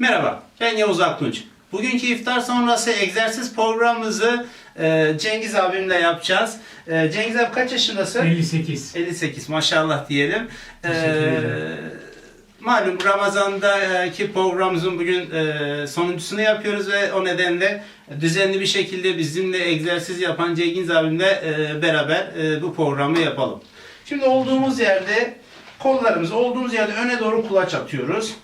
Merhaba, ben Yavuz Aktunç. Bugünkü iftar sonrası egzersiz programımızı e, Cengiz abimle yapacağız. E, Cengiz abi kaç yaşındasın? 58. 58 maşallah diyelim. Ederim. malum Ramazan'daki programımızın bugün e, sonuncusunu yapıyoruz ve o nedenle düzenli bir şekilde bizimle egzersiz yapan Cengiz abimle e, beraber e, bu programı yapalım. Şimdi olduğumuz yerde kollarımızı olduğumuz yerde öne doğru kulaç atıyoruz.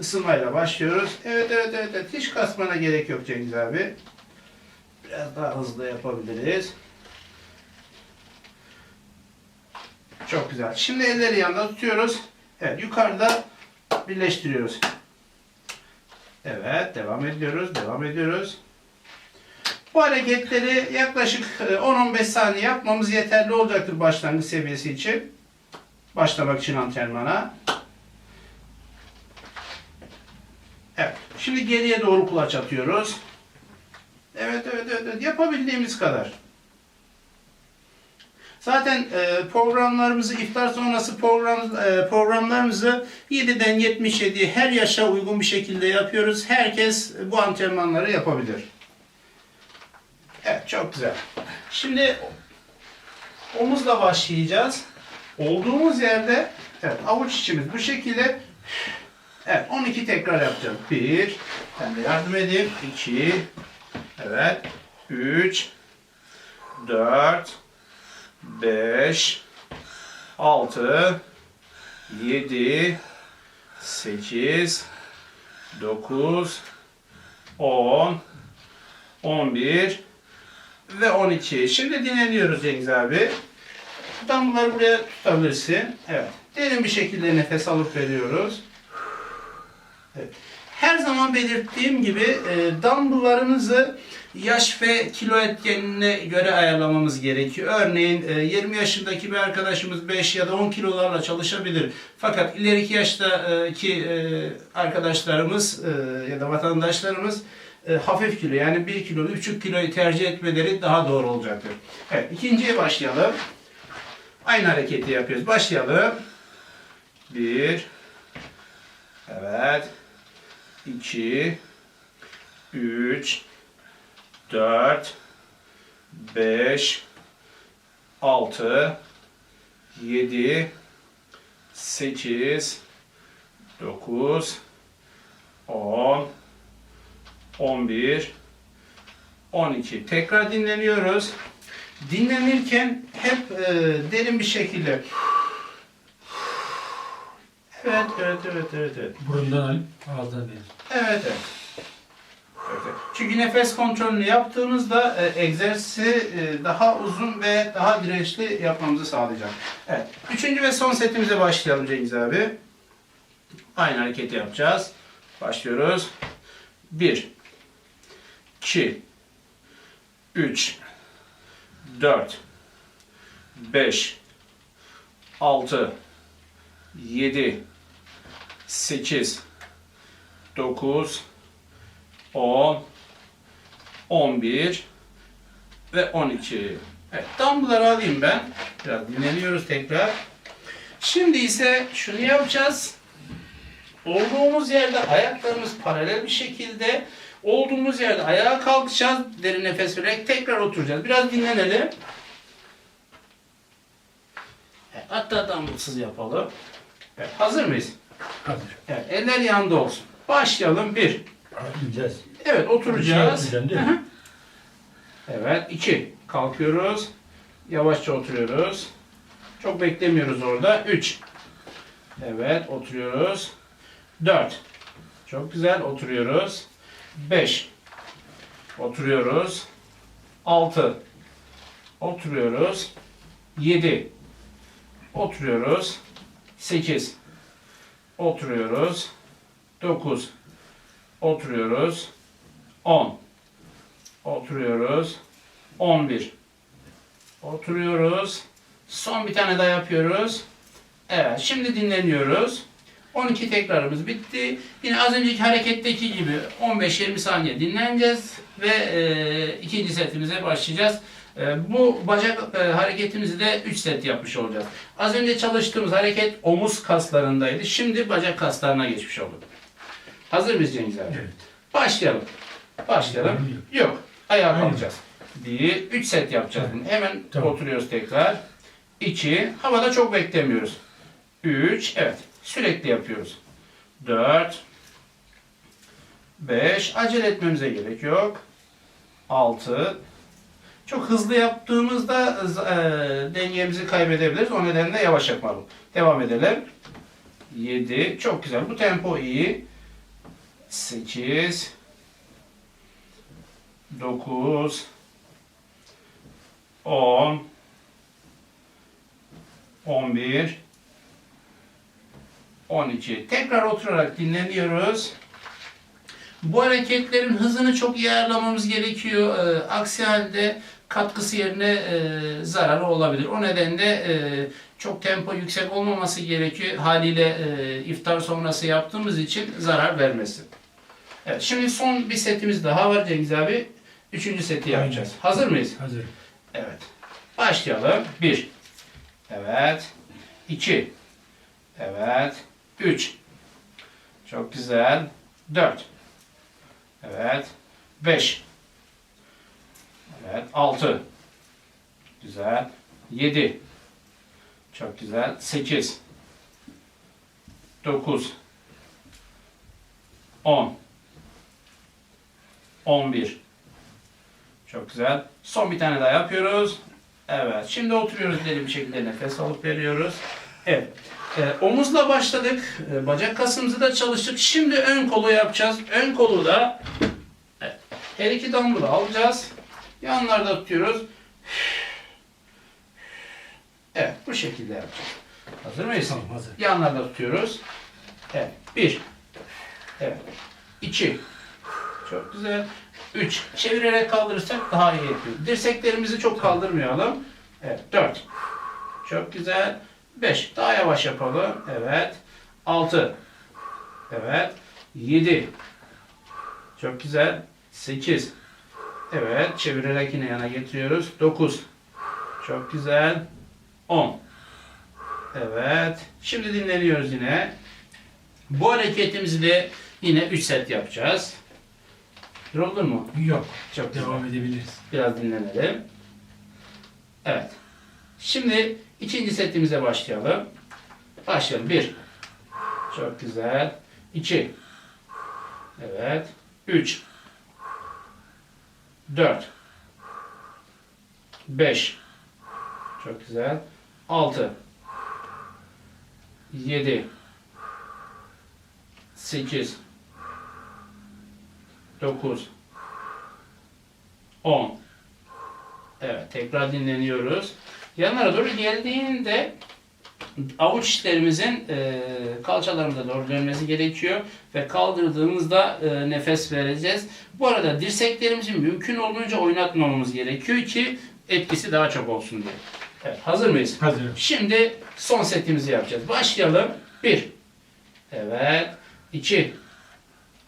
Isınmayla başlıyoruz. Evet evet evet, evet. hiç kasmana gerek yok Cengiz abi. Biraz daha hızlı yapabiliriz. Çok güzel. Şimdi elleri yanında tutuyoruz. Evet yukarıda birleştiriyoruz. Evet devam ediyoruz. Devam ediyoruz. Bu hareketleri yaklaşık e, 10-15 saniye yapmamız yeterli olacaktır başlangıç seviyesi için. Başlamak için antrenmana. Evet. Şimdi geriye doğru kulaç atıyoruz. Evet evet evet. evet. Yapabildiğimiz kadar. Zaten e, programlarımızı iftar sonrası program e, programlarımızı 7'den 77'ye her yaşa uygun bir şekilde yapıyoruz. Herkes bu antrenmanları yapabilir. Evet çok güzel. Şimdi omuzla başlayacağız. Olduğumuz yerde evet avuç içimiz bu şekilde Evet 12 tekrar yapacağız. 1 Ben de yardım edeyim. 2 Evet 3 4 5 6 7 8 9 10 11 ve 12. Şimdi dinleniyoruz Cengiz abi. Dumbbellları buraya tutabilirsin. Evet. Derin bir şekilde nefes alıp veriyoruz. Her zaman belirttiğim gibi e, dumbbelllarımızı yaş ve kilo etkenine göre ayarlamamız gerekiyor. Örneğin e, 20 yaşındaki bir arkadaşımız 5 ya da 10 kilolarla çalışabilir. Fakat ileriki yaştaki e, arkadaşlarımız e, ya da vatandaşlarımız e, hafif kilo yani 1 kilo, 3,5 kiloyu tercih etmeleri daha doğru olacaktır. Evet, ikinciye başlayalım. Aynı hareketi yapıyoruz. Başlayalım. 1 Evet. 2 3 4 5 6 7 8 9 10 11 12 tekrar dinleniyoruz. Dinlenirken hep e, derin bir şekilde Evet, evet, evet, evet, evet. Burundan alıp ağızdan evet. Evet, evet. Çünkü nefes kontrolünü yaptığımızda e, egzersizi e, daha uzun ve daha dirençli yapmamızı sağlayacak. Evet. Üçüncü ve son setimize başlayalım Cengiz abi. Aynı hareketi yapacağız. Başlıyoruz. 1 2 3 4 5 6 7 8 9 10 11 ve 12. Evet, dumbbellları alayım ben. Biraz dinleniyoruz tekrar. Şimdi ise şunu yapacağız. Olduğumuz yerde ayaklarımız paralel bir şekilde olduğumuz yerde ayağa kalkacağız. Derin nefes vererek tekrar oturacağız. Biraz dinlenelim. Hatta dumbbellsız yapalım. Evet, hazır mıyız? Hazır. Evet, eller yanında olsun. Başlayalım. Bir. Gideceğiz. Evet, oturacağız. Şey değil mi? Evet, iki. Kalkıyoruz. Yavaşça oturuyoruz. Çok beklemiyoruz orada. Üç. Evet, oturuyoruz. Dört. Çok güzel, oturuyoruz. Beş. Oturuyoruz. Altı. Oturuyoruz. Yedi. Oturuyoruz. Sekiz. Oturuyoruz. Dokuz. Oturuyoruz. 10. Oturuyoruz. 11. Oturuyoruz. Son bir tane daha yapıyoruz. Evet, şimdi dinleniyoruz. 12 tekrarımız bitti. Yine az önceki hareketteki gibi 15-20 saniye dinleneceğiz ve e, ikinci setimize başlayacağız. E, bu bacak e, hareketimizi de 3 set yapmış olacağız. Az önce çalıştığımız hareket omuz kaslarındaydı. Şimdi bacak kaslarına geçmiş olduk. Hazır mıyız Cengiz abi? Evet. Başlayalım. Başlayalım. Yok. Ayağa Aynen. kalkacağız. Bir, üç set yapacağız bunu. Hemen Tamam. oturuyoruz tekrar. İki, havada çok beklemiyoruz. Üç, evet. Sürekli yapıyoruz. Dört, beş, acele etmemize gerek yok. Altı, çok hızlı yaptığımızda e, dengemizi kaybedebiliriz. O nedenle yavaş yapalım. Devam edelim. 7. Çok güzel. Bu tempo iyi. 8 9 10 11 12. Tekrar oturarak dinleniyoruz. Bu hareketlerin hızını çok iyi ayarlamamız gerekiyor. Ee, aksi halde katkısı yerine e, zararı olabilir. O nedenle e, çok tempo yüksek olmaması gerekiyor. Haliyle e, iftar sonrası yaptığımız için zarar vermesin. Evet, şimdi son bir setimiz daha var Cengiz abi. Üçüncü seti yapacağız. Hazır mıyız? Hazır. Evet. Başlayalım. 1. Evet. 2. Evet. 3. Çok güzel. 4. Evet. 5. Evet. 6. Güzel. 7. Çok güzel. 8. 9. 10. 11. Çok güzel. Son bir tane daha yapıyoruz. Evet. Şimdi oturuyoruz deli bir şekilde nefes alıp veriyoruz. Evet. Ee, omuzla başladık. Ee, bacak kasımızı da çalıştık. Şimdi ön kolu yapacağız. Ön kolu da evet, her iki dumbbell'ı alacağız. Yanlarda tutuyoruz. Evet. Bu şekilde yapacağız. Hazır mıyız? Tamam hazır. Yanlarda tutuyoruz. Evet. Bir. Evet. İki. Çok güzel. Üç. Çevirerek kaldırırsak daha iyi yapıyor. Dirseklerimizi çok kaldırmayalım. Evet. Dört. Çok güzel. Beş. Daha yavaş yapalım. Evet. Altı. Evet. Yedi. Çok güzel. Sekiz. Evet. Çevirerek yine yana getiriyoruz. Dokuz. Çok güzel. On. Evet. Şimdi dinleniyoruz yine. Bu hareketimizi de yine 3 set yapacağız. Yoruldun mu? Yok. Çok güzel. Devam edebiliriz. Biraz dinlenelim. Evet. Şimdi ikinci setimize başlayalım. Başlayalım. 1. Çok güzel. 2. Evet. 3. 4. 5. Çok güzel. 6. 7. 8. 9. 10. Evet, tekrar dinleniyoruz. Yanlara doğru geldiğinde avuç içlerimizin e, kalçalarımıza doğru dönmesi gerekiyor ve kaldırdığımızda e, nefes vereceğiz. Bu arada dirseklerimizi mümkün olduğunca oynatmamamız gerekiyor ki etkisi daha çok olsun diye. Evet, hazır mıyız? Hazır. Şimdi son setimizi yapacağız. Başlayalım. 1. Evet. 2.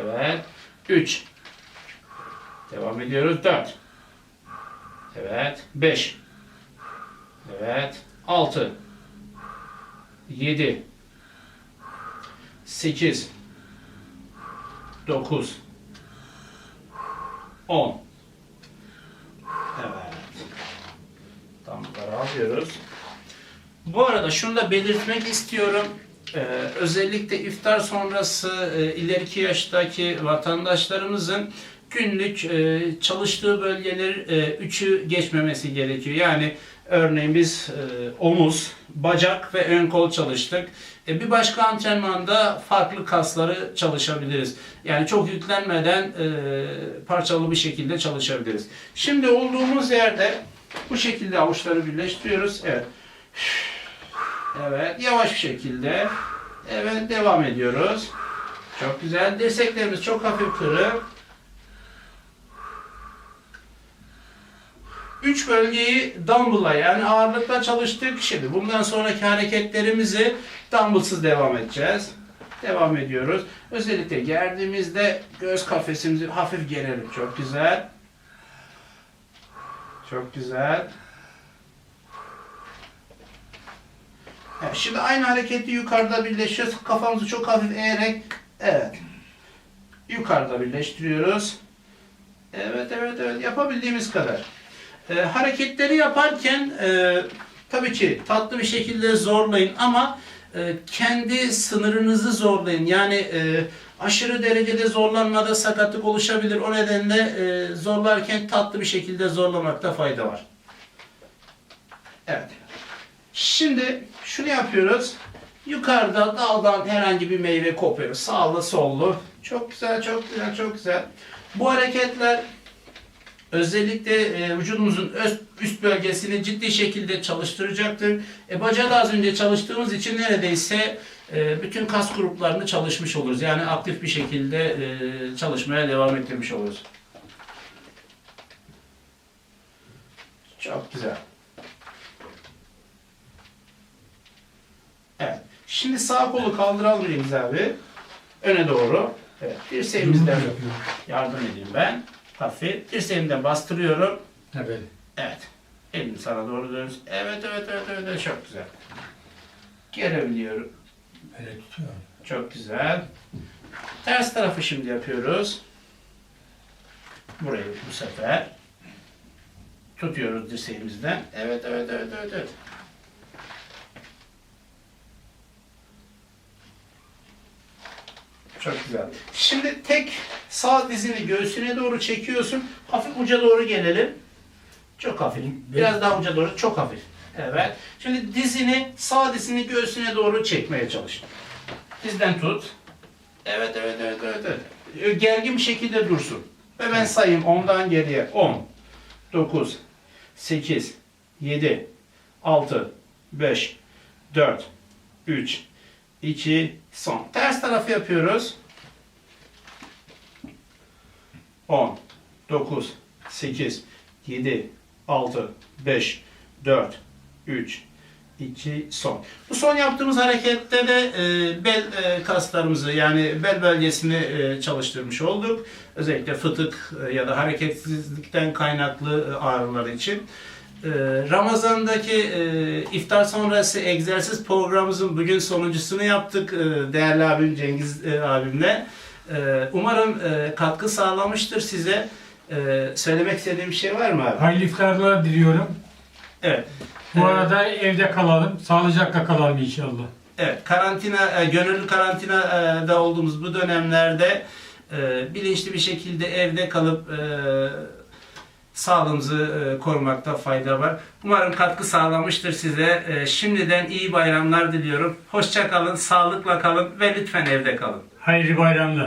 Evet. 3. Devam ediyoruz. 4. Evet. 5. Evet. 6. 7. 8. 9. 10. Evet. Damlaları alıyoruz. Bu arada şunu da belirtmek istiyorum. Ee, özellikle iftar sonrası e, ileriki yaştaki vatandaşlarımızın günlük e, çalıştığı bölgeleri e, üçü geçmemesi gerekiyor. Yani örneğin biz e, omuz, bacak ve ön kol çalıştık. E, bir başka antrenmanda farklı kasları çalışabiliriz. Yani çok yüklenmeden e, parçalı bir şekilde çalışabiliriz. Şimdi olduğumuz yerde bu şekilde avuçları birleştiriyoruz. Evet. Evet, yavaş bir şekilde. Evet, devam ediyoruz. Çok güzel. Dirseklerimiz çok hafif kırık. Üç bölgeyi dumbbell'la yani ağırlıkla çalıştık. Şimdi bundan sonraki hareketlerimizi dumbbellsız devam edeceğiz. Devam ediyoruz. Özellikle gerdiğimizde göğüs kafesimizi hafif gerelim. Çok güzel. Çok güzel. Evet, şimdi aynı hareketi yukarıda birleşiyoruz. Kafamızı çok hafif eğerek evet. yukarıda birleştiriyoruz. Evet, evet, evet. Yapabildiğimiz kadar. Ee, hareketleri yaparken e, tabii ki tatlı bir şekilde zorlayın ama e, kendi sınırınızı zorlayın. Yani e, aşırı derecede zorlanmada sakatlık oluşabilir. O nedenle e, zorlarken tatlı bir şekilde zorlamakta fayda var. Evet. Şimdi şunu yapıyoruz. Yukarıda daldan herhangi bir meyve kopuyoruz. Sağlı sollu. Çok güzel, çok güzel, çok güzel. Bu hareketler özellikle e, vücudumuzun öz- üst bölgesini ciddi şekilde çalıştıracaktır. E, bacağı da az önce çalıştığımız için neredeyse e, bütün kas gruplarını çalışmış oluruz. Yani aktif bir şekilde e, çalışmaya devam ettirmiş oluruz. Çok güzel. Evet. Şimdi sağ kolu kaldıralım Cengiz abi. Öne doğru. Evet. Dirseğimizden yardım edeyim ben. Hafif. Dirseğimden bastırıyorum. Evet. Evet. Elim sana doğru dönsün. Evet, evet, evet, evet, evet. Çok güzel. Gelebiliyorum. Böyle tutuyor. Çok güzel. Ters tarafı şimdi yapıyoruz. Burayı bu sefer tutuyoruz dirseğimizden. Evet, evet, evet, evet, evet. Çok güzel. Şimdi tek sağ dizini göğsüne doğru çekiyorsun. Hafif uca doğru gelelim. Çok hafif. Biraz daha uca doğru. Çok hafif. Evet. Şimdi dizini, sağ dizini göğsüne doğru çekmeye çalış. Dizden tut. Evet, evet, evet, evet. evet. Gergin bir şekilde dursun. Ve ben sayayım 10'dan geriye. 10, 9, 8, 7, 6, 5, 4, 3, 2, son. Ters tarafı yapıyoruz. 10, 9, 8, 7, 6, 5, 4, 3, 2, son. Bu son yaptığımız harekette de e, bel e, kaslarımızı yani bel bölgesini e, çalıştırmış olduk. Özellikle fıtık e, ya da hareketsizlikten kaynaklı e, ağrılar için. E, Ramazan'daki e, iftar sonrası egzersiz programımızın bugün sonuncusunu yaptık e, değerli abim Cengiz e, abimle. E, umarım e, katkı sağlamıştır size. E, söylemek istediğim bir şey var mı abi? Hayırlı iftarlar diliyorum. Evet. Bu Ee, arada evde kalalım. Sağlıcakla kalalım inşallah. Evet, karantina, e, gönüllü karantinada olduğumuz bu dönemlerde e, bilinçli bir şekilde evde kalıp e, sağlığımızı e, korumakta fayda var. Umarım katkı sağlamıştır size. E, şimdiden iyi bayramlar diliyorum. Hoşça kalın, sağlıkla kalın ve lütfen evde kalın. Hayırlı bayramlar.